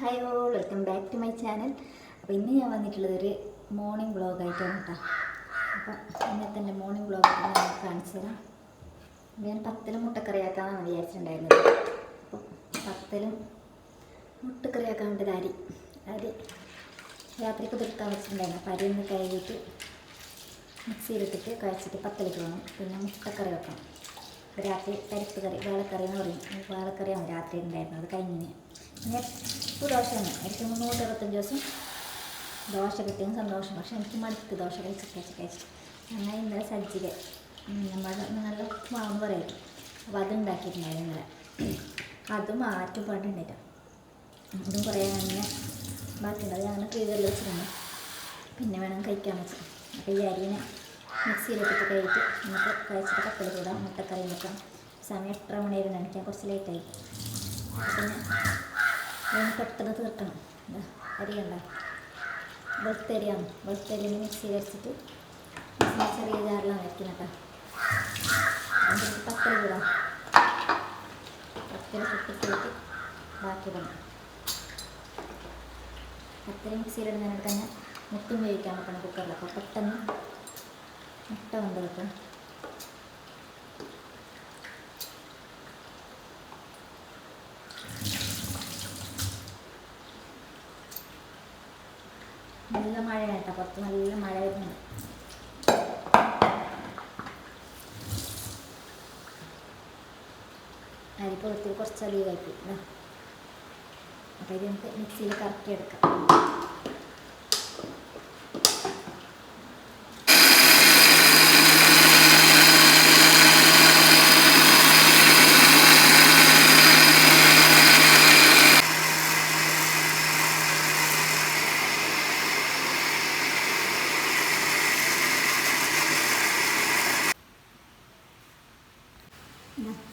Hi all welcome back to my channel അപ്പോൾ ഇന്ന് ഞാൻ വന്നിട്ടുള്ളത് ഒരു മോർണിംഗ് വ്ളോഗായിട്ടാണ് കേട്ടോ അപ്പോൾ ഇന്നത്തെ എന്റെ മോർണിംഗ് വ്ളോഗൊക്കെ ഞാൻ കാണിച്ചു തരാം. ഞാൻ പത്തലും മുട്ടക്കറിയാക്കാമെന്നാണ് വിചാരിച്ചിട്ടുണ്ടായിരുന്നത്. അപ്പോൾ പത്തലും മുട്ടക്കറിയാക്കാൻ വേണ്ടത് അരി. അരി രാത്രി കുതിർക്കാൻ വെച്ചിട്ടുണ്ടായിരുന്നു. അപ്പോൾ അരി ഒന്ന് കഴുകിയിട്ട് മിക്സിയിലിട്ടിട്ട് കഴിച്ചിട്ട് പത്തലിക്ക് വേണം. പിന്നെ മുട്ടക്കറി വെക്കണം. രാത്രി പരിപ്പ് കറി വാളക്കറി എന്ന് പറയും. വാളക്കറിയാണ് രാത്രി ഉണ്ടായിരുന്നത്. കഴിഞ്ഞിന് എപ്പോൾ ദോശ തന്നെ. എനിക്ക് മുന്നൂറ്റി അറുപത്തഞ്ച് ദിവസം ദോശ കിട്ടിയും സന്തോഷം. പക്ഷെ എനിക്ക് മടുത്ത് ദോശ കഴിച്ച് കഴിച്ച് കഴിച്ച് അങ്ങനെ ഇന്നലെ സജ്ജിക നല്ല മാവെന്ന് പറയും. അപ്പോൾ അത് ഉണ്ടാക്കിയിട്ടുണ്ടായിരുന്നു ഇന്നലെ. അത് മാറ്റും പാടുണ്ടായിട്ടാണ് അതും കുറേ അങ്ങനെ ബാക്കിയുണ്ട്. അത് ഞങ്ങൾ ഫ്രീസറിൽ വെച്ചിട്ടുണ്ട്. പിന്നെ വേണം കഴിക്കാൻ വെച്ചു. അപ്പോൾ ഈ അരിനെ മിക്സിയിലിട്ടിട്ട് കഴിയിട്ട് നമുക്ക് കഴിച്ചിട്ട് കപ്പൽ കൂടാം മുട്ടക്കറി വെക്കാം. സമയം എത്ര മണിയായിരുന്നു എനിക്ക് കുറച്ച് ലേറ്റായി. പിന്നെ അതിന് പെട്ടെന്ന് തീർക്കണം. അരി വെളുത്തരിയാണ്. വെളുത്തരിന് മിക്സിയിൽ വെച്ചിട്ട് ചെറിയ ജാറിലാണ് വെക്കുന്നത് കേട്ടോ പത്തരി കൂടാം പത്തരി കുട്ടിക്കിട്ട് ബാക്കി വേണം പത്തരി മിക്സിയിലിടുന്നതിനോട് തന്നെ മുട്ടും വേവിക്കാൻ പറ്റണം അപ്പോൾ പെട്ടെന്ന് മുട്ട കൊണ്ട് വെക്കാം നല്ല മഴ കേട്ടോ. പുറത്ത് നല്ല മഴ വരുന്നുണ്ട്. അരിപ്പുറത്തിൽ കുറച്ച് അധികം കഴിക്കും അപ്പോൾ ഇത് നമുക്ക് മിക്സിയിൽ കറക്കി എടുക്കാം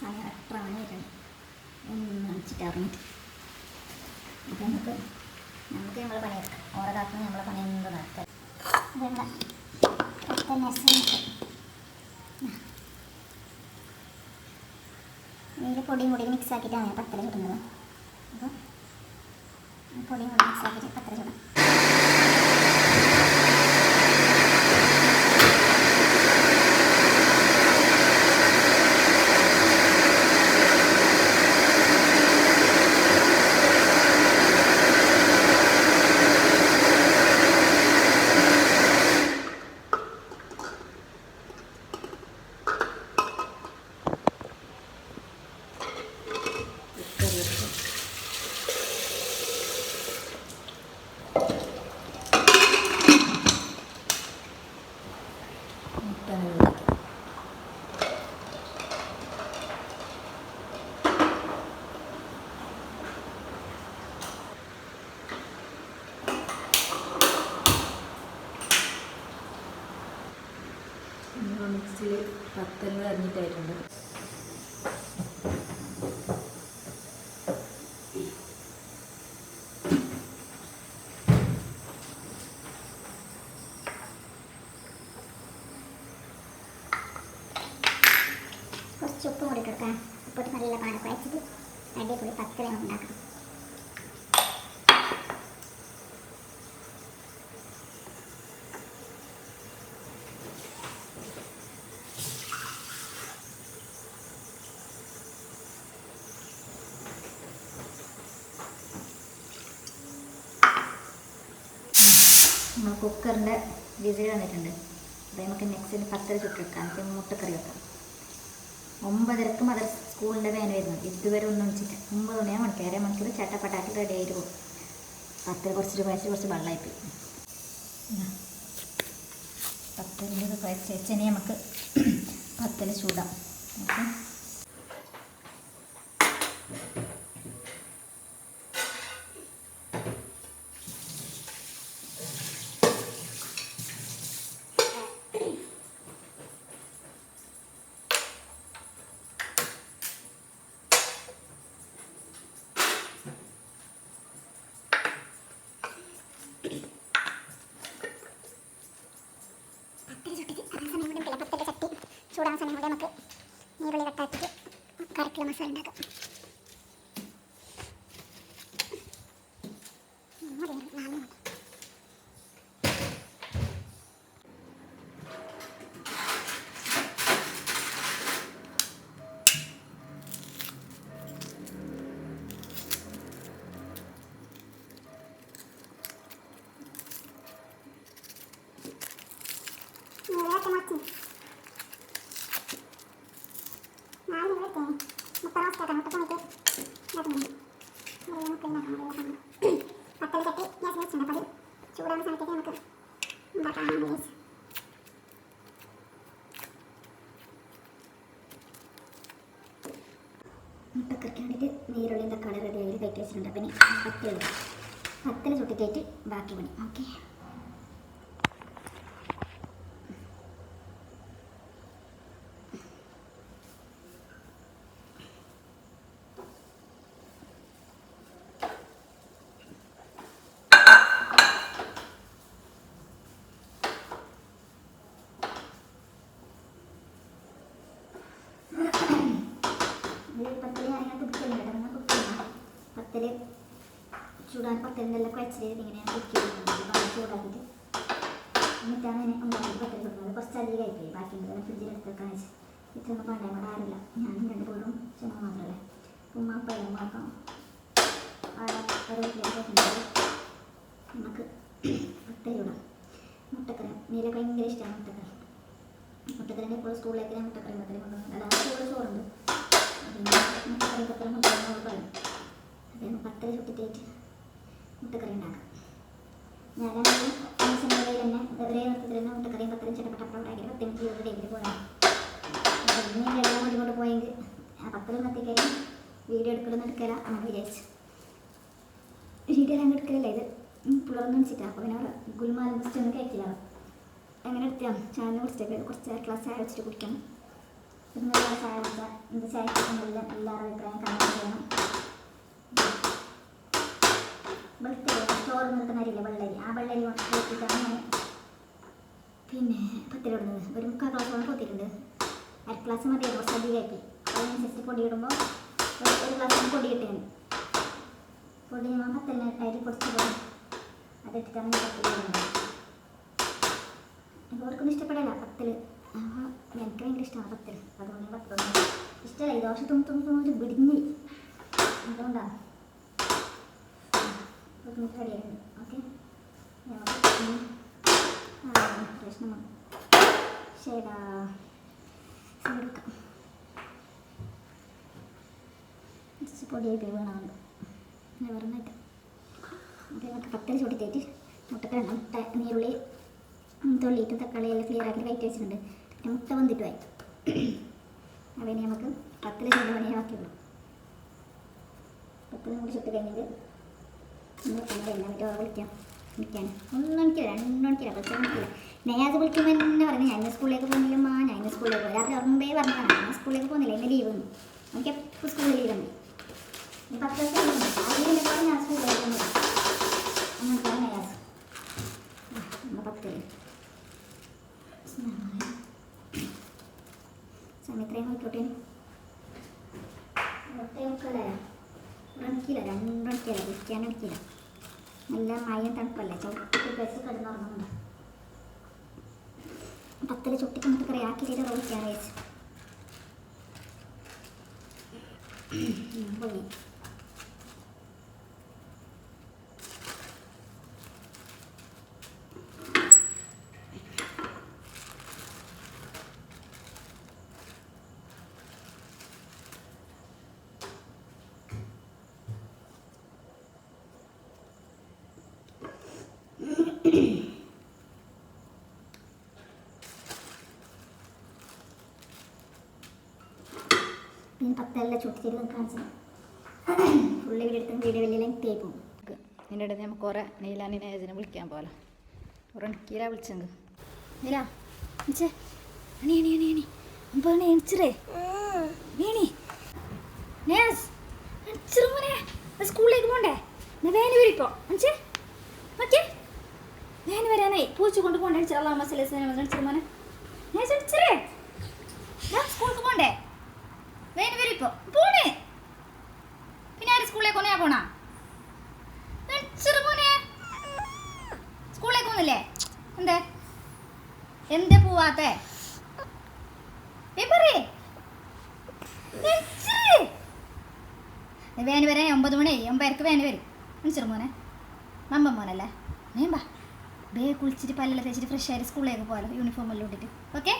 സമയം എത്ര മണിയായിട്ടുണ്ട് ഒന്ന് നനച്ചിട്ട് അറിഞ്ഞിട്ട് അപ്പം നമുക്ക് നമുക്ക് നമ്മളെ പണിയെടുക്കാം ഓരോ നമ്മളെ പണിയൊന്നും നടക്കാം അതെന്താ പത്ത് നെസ്സുണ്ട് ഇതിൽ മിക്സ് ആക്കിയിട്ടാണ് പത്തല ചുടുന്നത്. അപ്പോൾ പൊടി കൂടി മിക്സ് ആക്കിയിട്ട് പത്തല ചൂടാം. മിക്സിയിൽ പറഞ്ഞിട്ടായിട്ടുണ്ട് കുറച്ച് ഉപ്പും കൂടി കൊടുക്കാം ഉപ്പിട്ട് നല്ല പാട കുഴച്ചിട്ട് അടിപൊളി പത്തല ഉണ്ടാക്കണം നമ്മൾ കുക്കറിന്റെ വിസിൽ വന്നിട്ടുണ്ട്. അപ്പോൾ നമുക്ക് നെക്സ്റ്റ് പത്തര ചുട്ടെടുക്കാം നമുക്ക് മുട്ടക്കറി വെക്കാം. ഒമ്പതരക്ക് മദർ സ്കൂളിന്റെ വേന വരുന്നത് ഇതുവരെ ഒന്നും വെച്ചിട്ട് ഒമ്പത് മണിയാ മണിക്കൂർ അര മണിക്കൂർ ചട്ടപ്പട്ടാക്കി റെഡി ആയിട്ട് പോകും. പത്തര കുറച്ച് കുഴച്ച് കുറച്ച് വെള്ളമായിപ്പോയി രൂപ കുഴച്ച് വെച്ചാൽ നമുക്ക് പത്തര ചൂടാം. ഓക്കെ. ചൂടാൻ സമയം കൊണ്ട് നമുക്ക് ഈ ഉള്ളി കട്ടാക്കിയിട്ട് കറിക്കുള്ള മസാല ഉണ്ടാക്കാം. Thank you. സമയത്ത് ഇതാക്കുന്നുണ്ട് മുട്ട ഉണ്ടാക്കാൻ പത്തൽ ചട്ടി ഗ്യാസ് വെച്ചിട്ടുണ്ട് അപ്പോൾ അത് ചൂടാകുന്ന സമയത്തേക്ക് നമുക്ക് പത്തൽ പത്തൽ ബാക്കി പണി ഓക്കെ ഇത് പത്തൽ ഞാനിങ്ങനെ കേട്ടോ അങ്ങനെ കുടിക്കില്ല പത്തൽ ചൂടാൻ പത്തലിന്റെ എല്ലാം കുഴച്ചിട്ട് ഇങ്ങനെ കുടിക്കുന്നുണ്ട് വെള്ളം ചൂടാക്കിയിട്ട് എന്നിട്ടാണ് ഞാൻ ഉണ്ടാക്കി പത്തൽ കൊടുക്കുന്നത്. കുറച്ച് അധികം ആയിപ്പോയി ബാക്കി ഫ്രിഡ്ജിൽ എടുത്തൊക്കെ വെച്ച്. ഇത്രയൊന്നും പണ്ടേ കൂടെ ആരില്ല ഞാൻ രണ്ട് പേരും ചെന്ന മാത്രമല്ലേ. ഉമ്മ പയ്യൻ മാത്രം നമുക്ക് പത്തൽ ഇടാം മുട്ടക്കറി. നീല ഭയങ്കര ഇഷ്ടമാണ് മുട്ടക്കറി. മുട്ടക്കറിന്റെ ഇപ്പോൾ സ്കൂളിലേക്ക് ഞാൻ മുട്ടക്കറി മുട്ടക്കറി കൊണ്ടുവന്നു അല്ലാതെ ചോറ് ചോറുണ്ട്. പിന്നെ മുട്ടക്കറി പത്തര മുട്ടക്കറി പറയും അദ്ദേഹം പത്തര ചുട്ടിട്ടേറ്റ് മുട്ടക്കറി ഉണ്ടാക്കാം ഞാനാണെങ്കിൽ ഫംഗ്ഷനുകളിൽ തന്നെ ഒരേ നൃത്തത്തിൽ തന്നെ മുട്ടക്കറിയും പത്തരം ചട്ടപ്പെട്ടപ്പം ഉണ്ടാക്കി പത്ത് മിനിറ്റ് ഇരുപത് ഡേക്കിൽ അപ്പം ഇനി എല്ലാം കൂടി പോയെങ്കിൽ ആ പത്തരം വീഡിയോ എടുക്കലൊന്നും എടുക്കല അങ്ങനെ വിചാരിച്ചു വീഡിയോ എല്ലാം എടുക്കലല്ല ഇത് പിള്ളേർന്ന് വെച്ചിട്ടാണ് അപ്പോൾ പിന്നെ ഗുൽമാലും ജസ്റ്റ് ഒന്ന് കേൾക്കില്ല അങ്ങനെ എടുത്താൽ ചായ കുടിച്ചേക്ക് കുറച്ച് ക്ലാസ് ആയി വെച്ചിട്ട് കുടിക്കണം. നല്ല ചായ കുടിച്ചാൽ എന്റെ ചായക്ക് എല്ലാം എല്ലാവരുടെ അഭിപ്രായം കമന്റ് ചെയ്യണം വെളുത്തരി ചോറ് നിൽക്കുന്ന അരിയില്ല വെള്ളരി ആ വെള്ളരി വെച്ചിട്ടാണ് ഞാൻ പിന്നെ പത്തിലിടുന്നത് ഒരു മുക്കാൽ ഗ്ലാസ്സോളം കൊത്തിയിട്ടുണ്ട് അര ഗ്ലാസ് മതി കുറച്ച് അധികമാക്കി അതിനനുസരിച്ച് പൊടി ഇടുമ്പോൾ ഒരു ഗ്ലാസ് പൊടി ഇട്ടേന് പൊടി ഞാൻ പത്തലിന് അരി പൊടിച്ച് പോകും അതിട്ടിട്ടാണ് പത്തിലിടുന്നത് ഇവർക്കൊന്നും ഇഷ്ടപ്പെടില്ല പത്തിൽ എനിക്ക് ഭയങ്കര ഇഷ്ടമാണ് പത്തിൽ അതുകൊണ്ട് ഞാൻ ഇഷ്ടമല്ല ഈ ദോശ തുമ്പ് തുമ്പ് റെഡിയായിരുന്നു പറഞ്ഞിട്ട് ഓക്കെ? നമുക്ക് പത്തൽ ചൂട്ടിത്തേറ്റ്. മുട്ടക്കറി മുട്ട നീരുള്ളി തൊള്ളിയിട്ട് തക്കാളി എല്ലാം ക്ലിയർ ആക്കി കയറ്റി വെച്ചിട്ടുണ്ട്. മുട്ട വന്നിട്ട് അവനെ നമുക്ക് പത്തിൽ രണ്ട് മണിയെ ബാക്കിയുള്ളൂ. പത്തിൽ കൂടി ചുട്ട് കഴിഞ്ഞിട്ട് നമ്മൾ എല്ലാം മറ്റേ വിളിക്കാം. വിളിക്കാൻ ഒന്നും എനിക്കില്ല രണ്ടും എനിക്കില്ല പക്ഷേ എനിക്കില്ല നയാസ് വിളിക്കുമ്പോൾ തന്നെ പറഞ്ഞു ഞാൻ സ്കൂളിലേക്ക് പോകുന്നില്ല മാ ഞാൻ സ്കൂളിലേക്ക് പോകും രാത്രി ഉറമ്പേ പറഞ്ഞതാണ് ഞാൻ സ്കൂളിലേക്ക് പോകുന്നില്ല ഇന്ന് ലീവ് ഒന്നും എനിക്ക് എപ്പോൾ സ്കൂളിൽ ലീവ് ഉണ്ട്. പത്ത് ആ ഞാൻ സ്കൂളിലേക്ക് അങ്ങനത്തെ നയാസ് നമ്മൾ പത്തിൽ സമയത്രയും നോക്കിക്കോട്ടെ ഒട്ടേ മുക്കാലായോ ഒരെണ്ണിക്കില്ല രണ്ടെണ്ണിക്കില്ല വിൽക്കാനെടുക്കില്ല നല്ല മയം തണുപ്പല്ലേ? ചവിട്ടി വെച്ച് കിടന്നുറങ്ങുന്നുണ്ട് ചുട്ടിക്ക് നമുക്ക് കറി ആക്കിയിട്ട് റോളിക്കാൻ പോയി. പിന്നെ പത്തല്ല നമുക്ക് കാണിച്ചത് ഫുള്ള് വീഡിയോ എടുത്ത് വീഡിയോ വലിയ ലെങ്ത് ആയി അടുത്ത് നമുക്ക് കുറേ നീലാനിനെ ഏജനെ വിളിക്കാൻ പോലെ. ഉറണിക്കീല വിളിച്ചെങ്ക്. നീല വിളിച്ചേ അണി അണി അണി അണി അമ്പണി എണിച്ചിരേ നീണി നേസ് എണിച്ചിരു മോനെ. സ്കൂളിലേക്ക് പോണ്ടേ? വേന വരിപ്പോ അഞ്ചേ ഓക്കെ വേന വരാനായി. പൂച്ച കൊണ്ട് പോണ്ടേ അടിച്ചിട്ട് അള്ളാഹ് മസല എണിച്ചിരു മോനെ നേസ് എണിച്ചിരേ ഞാൻ സ്കൂൾക്ക് പോണ്ടേ വേന വരിപ്പോ പോണേ പിന്നെ ആര് സ്കൂളിലേക്ക് ഒന്നേ പോണാ ചെറുമോനെ സ്കൂളിലേക്ക് പോകുന്നില്ലേ എന്തേ എന്തേ പോവാത്തെ പറയേ വേന് വരാൻ ഒമ്പത് മണി ഒമ്പതരക്ക് വേന വരും മോനെ മമ്മ മോനല്ലേ വേമ്പാ ബേ കുളിച്ചിട്ട് പല്ലെല്ലാം തേച്ചിട്ട് ഫ്രഷ് ആയിട്ട് സ്കൂളിലേക്ക് പോകാലോ യൂണിഫോം എല്ലാം ഇട്ടിട്ട്. ഓക്കെ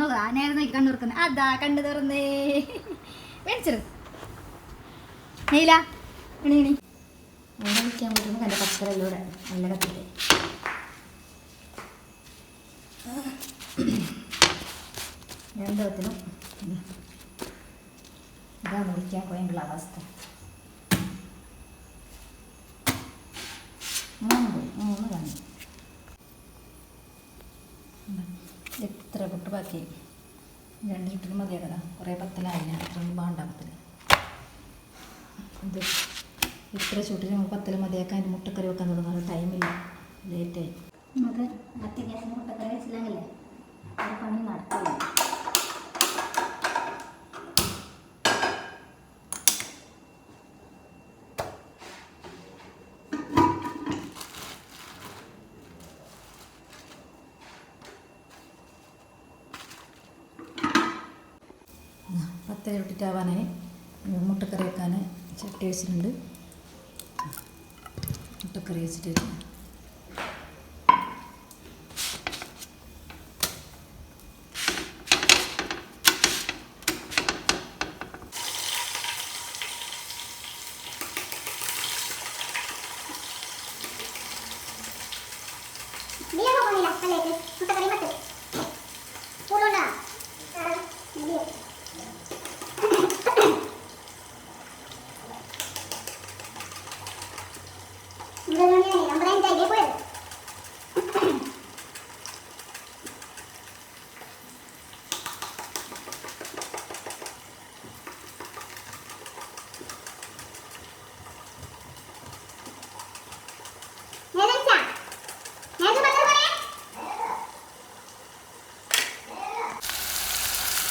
നോക്കാം നേരം നോക്കി കണ്ണു തുറക്കുന്നത് അതാ കണ്ടു തുറന്നേ. വിളിച്ചത് നെയ്ല എണി എണി. വിൽക്കാൻ പറ്റുമ്പോൾ എന്റെ പച്ചക്കറിയിലൂടെ നല്ല കത്തിട്ട് രണ്ടത്തിനും ഇതാണ് വിളിക്കാൻ പോയുള്ള അവസ്ഥ. മൂന്ന് പോയി മൂന്ന് കാണി എത്ര പൊട്ട് ബാക്കി? രണ്ട് ചുറ്റിനും മതിയാക്കതാ കുറേ പത്തലായില്ല? ഞാൻ അത്ര വേണ്ട പത്തൽ. ഇത് ഇത്ര ചുട്ടിന് നമുക്ക് പത്തൽ മതിയാക്കാൻ അതിന് മുട്ടക്കറി വെക്കാൻ തുടങ്ങാൻ ടൈമില്ല ലേറ്റായി നമുക്ക് ഗ്യാസിന് മുട്ടക്കറി വെച്ചില്ലെങ്കിലേ പണി നടക്കില്ല. പത്തര ഇട്ടിട്ടാവാനായി മുട്ടക്കറി വെക്കാൻ ചട്ടി വെച്ചിട്ടുണ്ട്. മുട്ടക്കറി വെച്ചിട്ട് മുട്ടക്കറി പത്ത്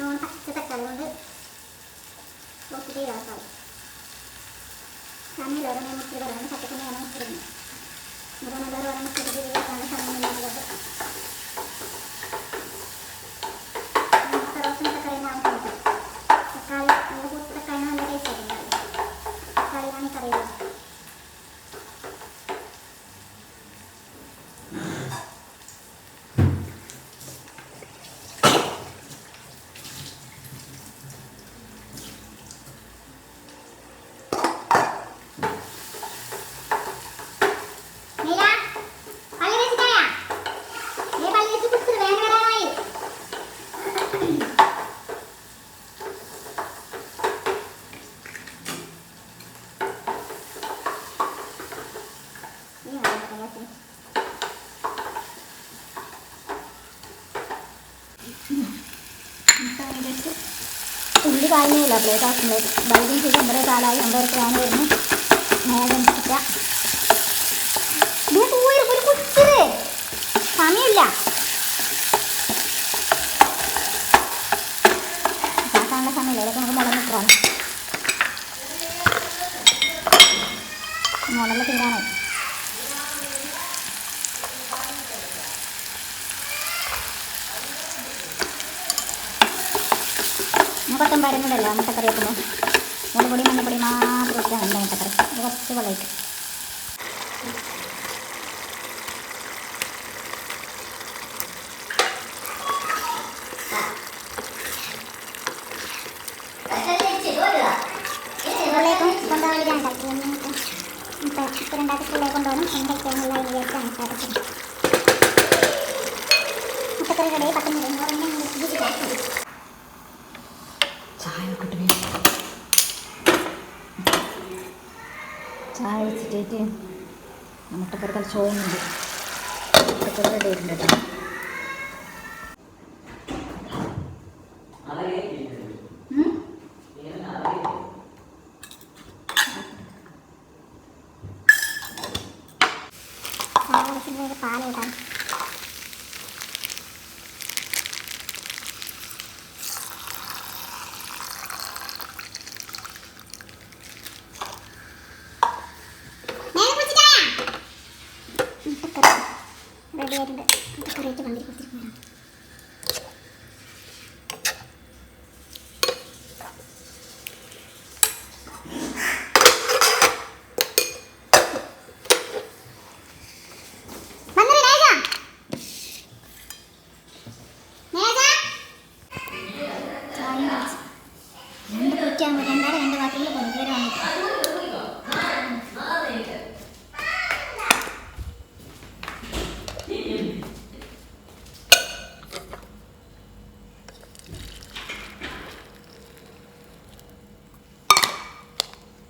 ഞാൻ പത്ത് തക്കാളി കൊണ്ട് നോക്കിയിട്ട് ഇതാക്കാം സമയം ഓരോ മുട്ടി പറയാൻ പച്ചക്കറി ഞാൻ മുട്ടിരുന്നു ഇവിടെ ഓരോ മുട്ടിട്ട് ഇതാക്കാൻ ഉള്ളി കായ്മയില്ല പ്ലേറ്റ് ആക്കുന്നത് വൈദ്യം ചെയ്ത് ഒമ്പതേ കാലായി. ഒമ്പതരക്ക് ഞാൻ വരുന്നു. നേരം സമയമില്ല. കാക്കാനുള്ള സമയമില്ല. ഇതൊക്കെ നമുക്ക് മുളക് നിൽക്കണം മുളക് തീരാനായി. മുഖത്തും വരുന്നില്ലല്ലോ മുട്ടക്കറി വെക്കുമ്പോൾ മുളകുപൊടി മഞ്ഞപ്പൊടി മാത്രം ഉണ്ട് മുട്ടക്കറി കുറച്ച് വെള്ളം സ്കൂളിലേക്കും ചായ വെച്ചിട്ടേറ്റ് മുട്ടക്കറി കളിച്ചോന്നുണ്ട് മുട്ടക്കറി റെഡി ആയിട്ടുണ്ട് കേട്ടോ. മുട്ടക്കറി റെഡി ആയിട്ടുണ്ട് കൊടുത്തിരിക്കുകയാണ് വന്നോ രാജ രാജ ചായ കുടിച്ച്. രണ്ട് കുറ്റിയാകുമ്പോൾ രണ്ടാടെ രണ്ട് ബാത്റൂമിൽ പോകുന്നു ഇതുവരെ വന്നിട്ട്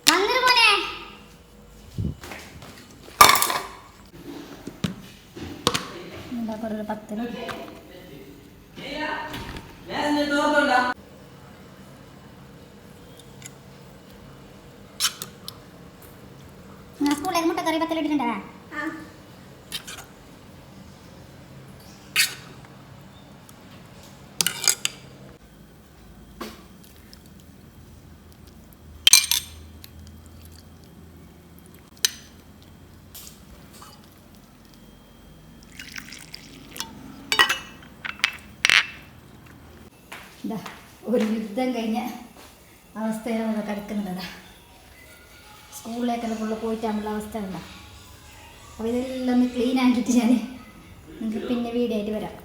വന്നിട്ട് മോനെ എന്താ കുറേ പത്തിലും ഞാൻ സ്കൂളിലേക്ക് മുട്ടക്കറി പത്തിലിട്ടിട്ടുണ്ടാ ഇതാ ഒരു യുദ്ധം കഴിഞ്ഞ അവസ്ഥയിലാണ് നമ്മൾ കിടക്കുന്നത് സ്കൂളിലേക്കെല്ലാം ഫുള്ള് പോയിട്ടാണുള്ള അവസ്ഥ ഉണ്ടാ അപ്പോൾ ഇതെല്ലാം ഒന്ന് ക്ലീൻ ആക്കിയിട്ട് ഞാൻ നിങ്ങൾക്ക് പിന്നെ വീഡിയോ ആയിട്ട് വരാം.